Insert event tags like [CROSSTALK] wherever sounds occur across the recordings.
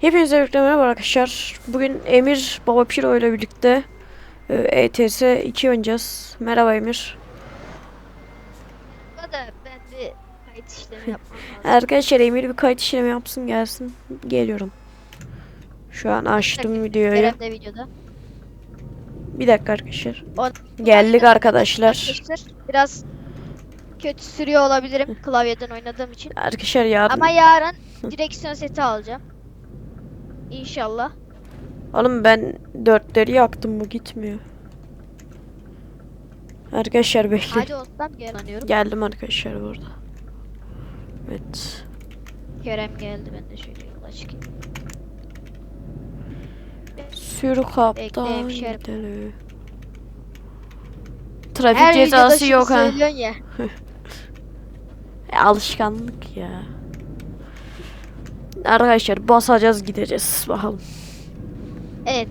Hepinize birlikte merhaba arkadaşlar. Bugün Emir Baba Piro ile birlikte e, ETS 2 oynayacağız. Merhaba Emir. Bu da ben bir kayıt işlemi [LAUGHS] yapmam lazım. Arkadaşlar Emir bir kayıt işlemi yapsın gelsin. Geliyorum. Şu an açtım videoyu. Kerem de videoda. Bir dakika arkadaşlar. O- Geldik arkadaşlar. Arkadaşlar biraz kötü sürüyor olabilirim klavyeden oynadığım için. Arkadaşlar yarın. Ama yarın direksiyon seti alacağım. İnşallah. Oğlum ben dörtleri yaktım bu gitmiyor. Arkadaşlar bekle. Hadi olsam yaranıyorum. Geldim arkadaşlar burada. Evet. Kerem geldi ben de şöyle yola çıkayım. Sürü kaptan hemşerim. gidelim. Trafik Her cezası yok ha. ya. [LAUGHS] E, alışkanlık ya. Arkadaşlar basacağız gideceğiz bakalım. Evet.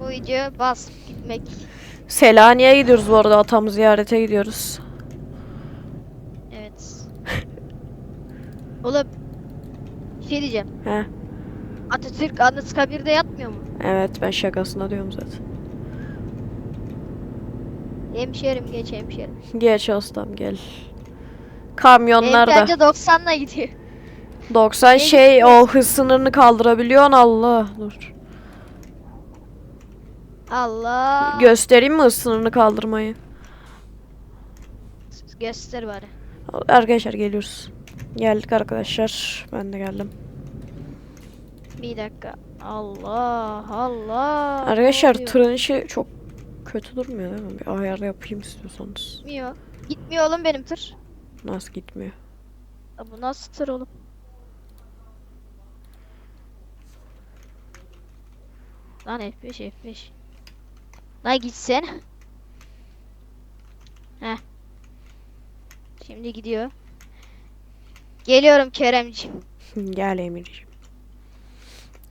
Bu video bas gitmek. Selanik'e gidiyoruz bu arada atamı ziyarete gidiyoruz. Evet. Oğlum bir şey diyeceğim. He. Atatürk Anıtkabir'de yatmıyor mu? Evet ben şakasına diyorum zaten. Hemşerim geç hemşerim. Geç ustam gel. Kamyonlar Benim da. bence 90'la gidiyor. 90 Benim- şey o hız sınırını kaldırabiliyorsun Allah. Dur. Allah. Göstereyim mi hız sınırını kaldırmayı? Göster bari. Arkadaşlar geliyoruz. Geldik arkadaşlar. Ben de geldim. Bir dakika. Allah Allah. Arkadaşlar tırın işi çok kötü durmuyor değil mi? Bir ayar yapayım istiyorsanız. Gitmiyor. Gitmiyor oğlum benim tır. Nasıl gitmiyor? Ya Bu nasıl tır oğlum? Lan F5 F5. Lan gitsen. Heh. Şimdi gidiyor. Geliyorum Keremciğim. Gel Emirciğim.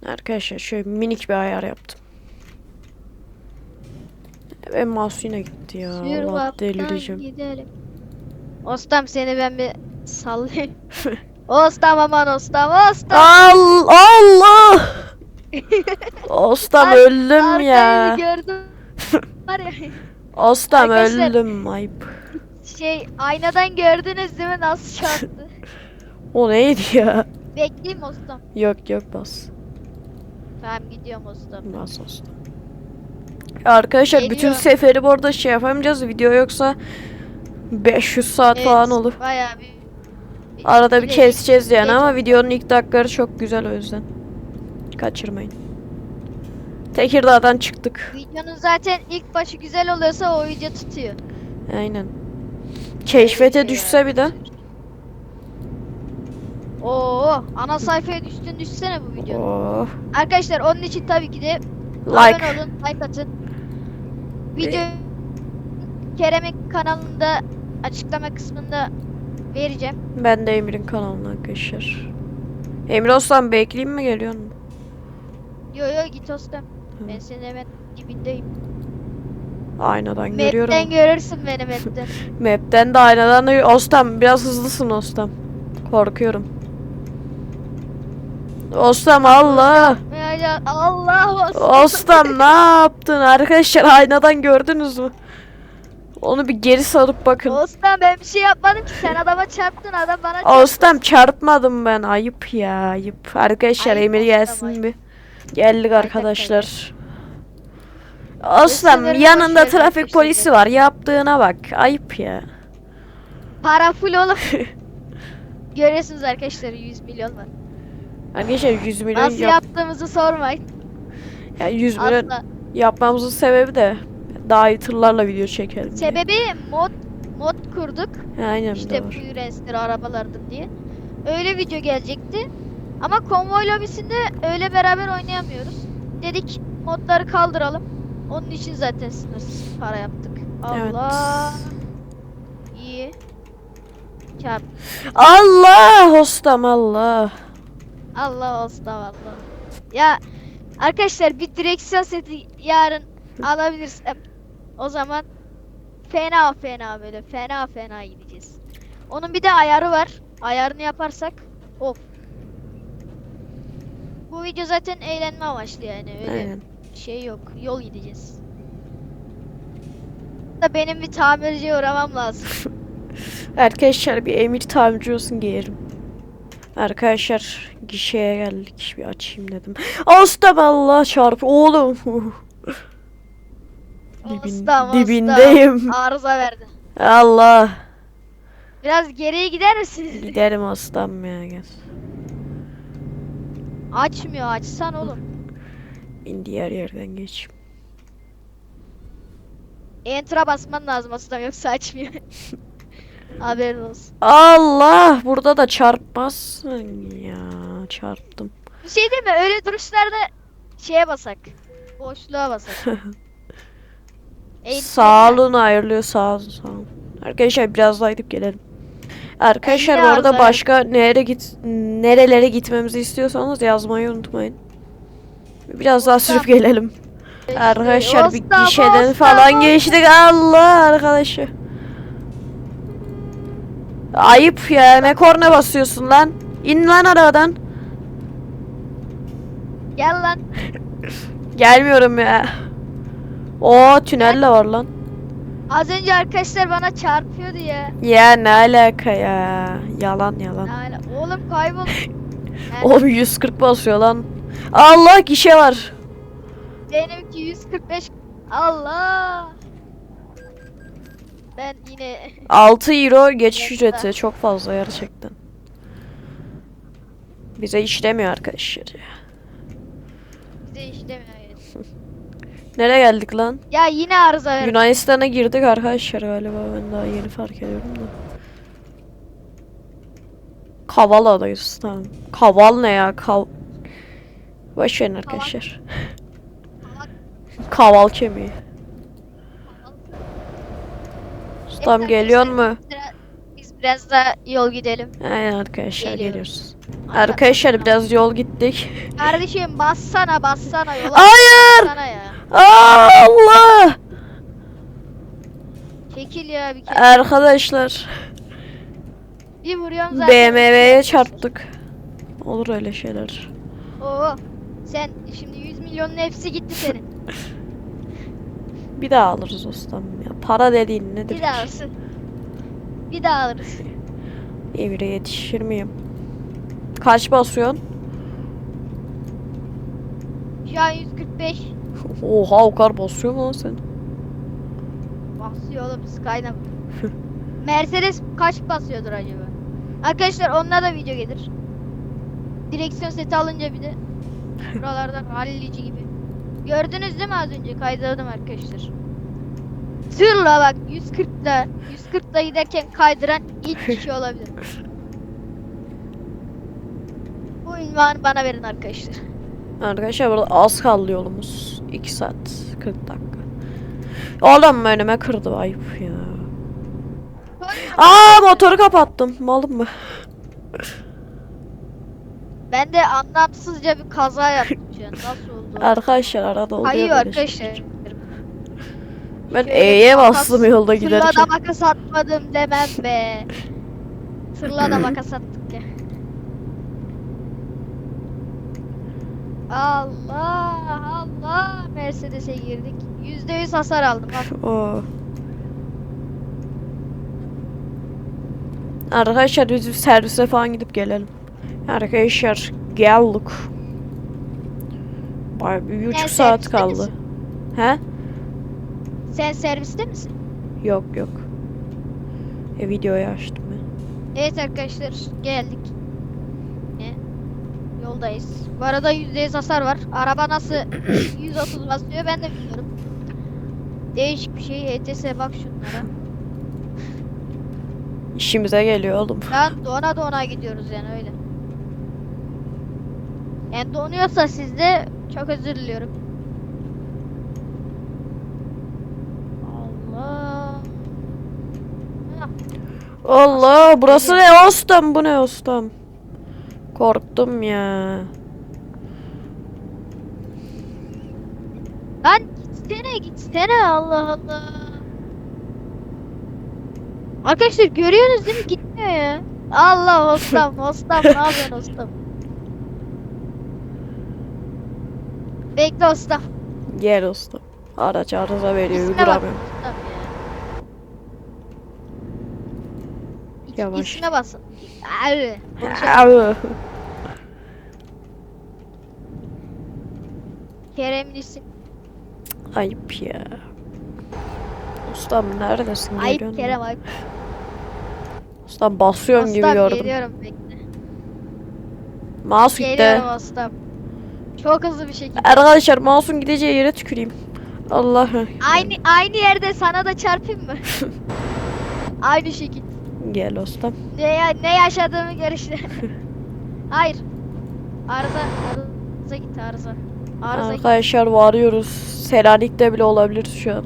Arkadaşlar şöyle minik bir ayar yaptım. Ve mouse yine gitti ya. Sür Allah vaptan delireceğim. gidelim. Ostam seni ben bir sallayayım. [LAUGHS] Ostam aman Ostam Ostam. Al Allah! [LAUGHS] Ostam Ar- öldüm ya. Gördüm. [LAUGHS] Var ya. Ostam Arkadaşlar- öldüm ayıp. Şey aynadan gördünüz değil mi nasıl çarptı? [LAUGHS] O neydi ya? Bekleyeyim Ostam. Yok yok bas. Tamam gidiyorum Ostam. Bas Ostam. Arkadaşlar bütün Geliyor. seferi bu arada şey yapamayacağız. Video yoksa 500 saat falan olur. Bayağı bir. Arada bir keseceğiz yani ama videonun ilk dakikaları çok güzel o yüzden. Kaçırmayın. Tekirdağ'dan çıktık. Videonun zaten ilk başı güzel oluyorsa o video tutuyor. Aynen. Keşfete düşse bir de. Oo, ana sayfaya düştün düşsene bu video. Oh. Arkadaşlar onun için tabii ki de Like. abone olun, like atın. Video Kerem'in kanalında açıklama kısmında vereceğim. Ben de Emir'in kanalına arkadaşlar. Emir Osman bekleyeyim mi geliyor mu? Yo yo git. Hı. Ben senin hemen dibindeyim. Aynadan görüyorum. Map'ten görürsün beni map'ten. [LAUGHS] Map'ten de aynadan da Ostam biraz hızlısın Ostam. Korkuyorum. Ostam Allah. Allah Ostam. Ostam [LAUGHS] ne yaptın arkadaşlar aynadan gördünüz mü? Onu bir geri sarıp bakın. Ostam ben bir şey yapmadım ki sen adama çarptın adam bana çarptı. Ostam çarpmadım ben ayıp ya ayıp. Arkadaşlar Ayıp Emir gelsin ayıp. bir. Geldik arkadaşlar. Sınırını yanında trafik polisi var yaptığına bak ayıp ya. Para full oğlum. [LAUGHS] Görüyorsunuz arkadaşlar 100 milyon var. Arkadaşlar 100 milyon Nasıl yap yaptığımızı sormayın. ya 100 milyon Asla. yapmamızın sebebi de daha iyi tırlarla video çekelim. diye. Sebebi mod mod kurduk. Aynen İşte doğru. Fluence'dir arabalardır diye. Öyle video gelecekti. Ama konvoy lobisinde öyle beraber oynayamıyoruz. Dedik modları kaldıralım. Onun için zaten sınırsız para yaptık. Evet. Allah. İyi. Çarp. Allah Ostam Allah. Allah olsun Allah. Ya arkadaşlar bir direksiyon seti yarın alabilirsem o zaman fena fena böyle fena fena gideceğiz. Onun bir de ayarı var. Ayarını yaparsak of. Bu video zaten eğlenme amaçlı yani öyle Aynen. şey yok. Yol gideceğiz. Da benim bir tamirciye uğramam lazım. [LAUGHS] Arkadaşlar bir emir tamirci olsun giyerim. Arkadaşlar gişeye geldik. Bir açayım dedim. Allah çarp oğlum. [LAUGHS] Dibin- Ustam, dibindeyim. ustam. Arıza verdi. Allah. Biraz geriye gider misiniz? Giderim aslan ya gel. Açmıyor açsan oğlum. Ben diğer yerden geçeyim. Enter'a basman lazım ustam yoksa açmıyor. [LAUGHS] Haberin olsun. Allah burada da çarpmazsın ya çarptım. Bir şey değil mi? Öyle duruşlarda şeye basak. Boşluğa basak. [LAUGHS] Sağ olun ayrılıyor sağ olun sağ olun. Arkadaşlar biraz daha gidip gelelim. Arkadaşlar bu arada başka nereye git nerelere gitmemizi istiyorsanız yazmayı unutmayın. Biraz daha sürüp gelelim. Arkadaşlar bir gişeden falan geçtik. Allah arkadaşı. Ayıp ya ne korna basıyorsun lan. İn lan arabadan. Gel lan. [LAUGHS] Gelmiyorum ya. O tünel de var lan. Az önce arkadaşlar bana çarpıyordu ya. Ya ne alaka ya. Yalan yalan. [LAUGHS] Yani oğlum kaybol. Oğlum 140 basıyor lan. Allah gişe var. benimki 145. Allah. Ben yine [LAUGHS] 6 euro geçiş ücreti. Çok fazla gerçekten. Bize işlemiyor arkadaşlar. ya. bize işlemiyor. Nereye geldik lan? Ya yine arıza verdi. Yunanistan'a girdik arkadaşlar galiba. Ben daha yeni fark ediyorum da. Kavala'dayız tamam. Kaval ne ya? Kav... Boş verin arkadaşlar. [LAUGHS] Kaval kemiği. Ustam geliyor mu? Biz biraz daha yol gidelim. Aynen arkadaşlar Geliyoruz. geliyoruz. Arkadaşlar biraz yol gittik. Kardeşim bassana bassana yola Hayır! bassana Allah! Çekil ya bir kere. Arkadaşlar Bir vuruyorum zaten. BMW'ye çarptık. Olur öyle şeyler. Oo. Sen şimdi 100 milyonun hepsi gitti senin. [LAUGHS] [LAUGHS] Bir daha alırız ustam ya. Para dediğin nedir? Bir daha alsın. Bir daha alırız. Evire yetişir miyim? Kaç basıyorsun? Şu an 145 Oha o kadar basıyor mu lan sen? basıyor oğlum Sky'da. Mercedes kaç basıyordur acaba? Arkadaşlar onunla da video gelir. Direksiyon seti alınca bir de [LAUGHS] buralarda rallici gibi. Gördünüz değil mi az önce? Kaydırdım arkadaşlar. Tırla bak 140'la 140'la giderken kaydıran ilk kişi [LAUGHS] olabilir. Bu ünvanı bana verin arkadaşlar. Arkadaşlar burada az kaldı yolumuz. 2 saat 40 dakika. Oğlum önüme kırdı ayıp ya. Aa motoru kapattım. Malım mı? Ben de anlamsızca bir kaza yaptım şu an. Nasıl oldu? Arkadaşlar arada oluyor böyle arkadaşlar. şeyler. Ben E'ye bastım yolda giderken. Tırla da makas atmadım demem be. Tırla da makas attık ya. [CLEARS THROAT] Allah Allah Mercedes'e girdik. %100 hasar aldım. Bak. Oo. Arkadaşlar biz bir servise falan gidip gelelim. Arkadaşlar geldik. Bay bir buçuk saat kaldı. misin? He? Sen serviste misin? Yok yok. E videoyu açtım ben. Evet arkadaşlar geldik. Yoldayız. Bu arada %100 hasar var. Araba nasıl [COUGHS] 130 basıyor ben de bilmiyorum. Değişik bir şey. ETS bak şunlara. [LAUGHS] İşimize geliyor oğlum. Lan dona dona gidiyoruz yani öyle. Yani donuyorsa sizde çok özür diliyorum. Allah. Allah burası ne ostam bu ne ostam. Korktum ya. Lan gitsene gitsene Allah Allah. Arkadaşlar görüyorsunuz değil mi? Gitmiyor ya. Allah hostam [LAUGHS] hostam ne yapıyorsun hostam? Bekle usta. Gel usta. Araç arıza veriyor. İsme bak. Duramıyorum. ustam ya. İs- Yavaş. İsme basın. Abi. Au. Kerem'in isim. Ayıp ya. Ustam neredesin? Ayıp Geliyorsun Kerem ayıp. Ustam basıyorsun gibi Ustam gördüm. geliyorum bekle. Mouse gitti. Geliyorum ustam. Çok hızlı bir şekilde. Arkadaşlar mouse'un gideceği yere tüküreyim. Allah'ı. Aynı aynı yerde sana da çarpayım mı? [LAUGHS] aynı şekil. Gel ustam. Ne ya- ne yaşadığımı gör işte. [LAUGHS] Hayır. Arıza arıza gitti arıza. Arıza gitti. Arkadaşlar varıyoruz. Selanik'te bile olabilir şu an.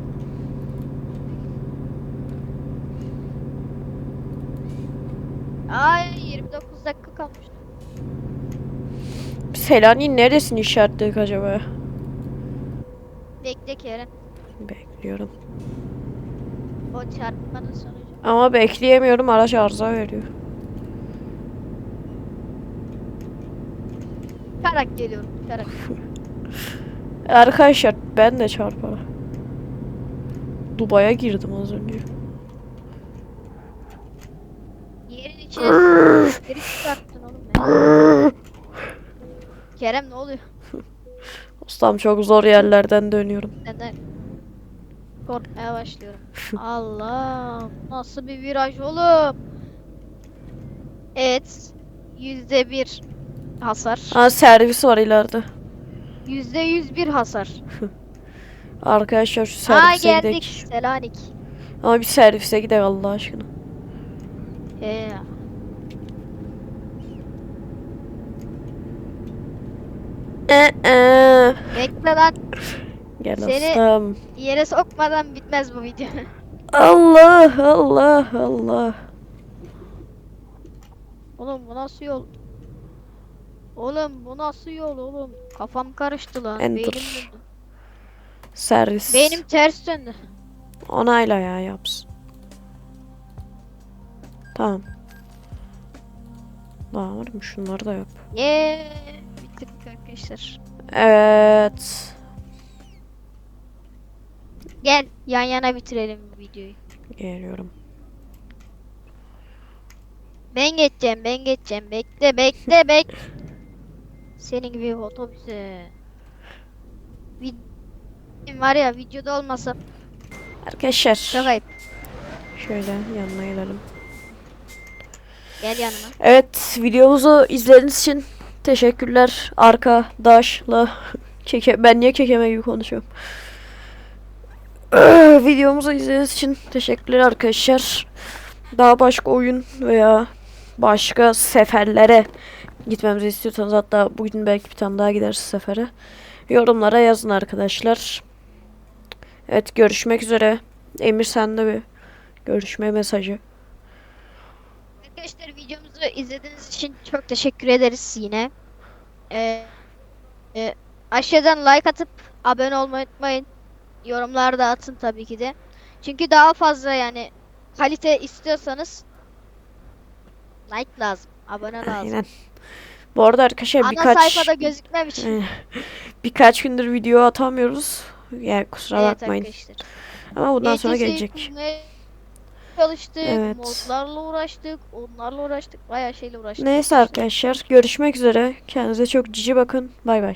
Ay 29 dakika kalmış. Selanik'in neresini işaretledik acaba? Bekle Kerem. Bekliyorum. O çarpmanın sonucu. Ama bekleyemiyorum araç arıza veriyor. Karak geliyorum. Karak. [LAUGHS] Arkadaşlar ben de çarparım. Dubai'ye girdim az önce. Yerin içine geri çıkarttın oğlum ya. [LAUGHS] Kerem ne oluyor? Ustam çok zor yerlerden dönüyorum. Neden? Korkmaya başlıyorum. [LAUGHS] Allah nasıl bir viraj oğlum? Evet. Yüzde bir hasar. Ha servis var ileride. Yüzde yüz bir hasar. [LAUGHS] Arkadaşlar şu servise geldik. gidelim. Selanik. Ama bir servise gidelim Allah aşkına. He. Ee, ee. Bekle lan. Gel Seni- ustam. Yere sokmadan bitmez bu video. [LAUGHS] Allah Allah Allah. oğlum bu nasıl yol? Oğlum bu nasıl yol oğlum? Kafam karıştı lan. Enter. Beynim döndü. Servis. Beynim ters döndü. Onayla ya yapsın. Tamam. Daha var mı? Şunları da yap. Yeee. Bitirdik arkadaşlar. Evet. Gel yan yana bitirelim videoyu. Geliyorum. Ben geçeceğim, ben geçeceğim. Bekle, bekle, [LAUGHS] bek. Senin gibi otobüse. Vid- var ya videoda olmasa Arkadaşlar. çok ayıp. Şöyle yanına gelelim. Gel yanıma. Evet videomuzu izlediğiniz için teşekkürler. Arkadaşla keke [LAUGHS] ben niye kekeme gibi konuşuyorum. Videomuzu izlediğiniz için teşekkürler arkadaşlar. Daha başka oyun veya başka seferlere gitmemizi istiyorsanız hatta bugün belki bir tane daha gideriz sefere. Yorumlara yazın arkadaşlar. Evet görüşmek üzere. Emir sende bir görüşme mesajı. Arkadaşlar videomuzu izlediğiniz için çok teşekkür ederiz yine. Ee, e, aşağıdan like atıp abone olmayı unutmayın. Yorumlar da atın tabii ki de. Çünkü daha fazla yani kalite istiyorsanız like lazım, abone lazım. Aynen. Bu arada arkadaşlar Ana birkaç sayfada gözükmemiş. Eh, birkaç gündür video atamıyoruz. Yani kusura Evet bakmayın. arkadaşlar. Ama bundan sonra gelecek. çalıştık, Evet. modlarla uğraştık, onlarla uğraştık, bayağı şeyle uğraştık. Neyse arkadaşlar görüşmek üzere. Kendinize çok cici bakın. Bay bay.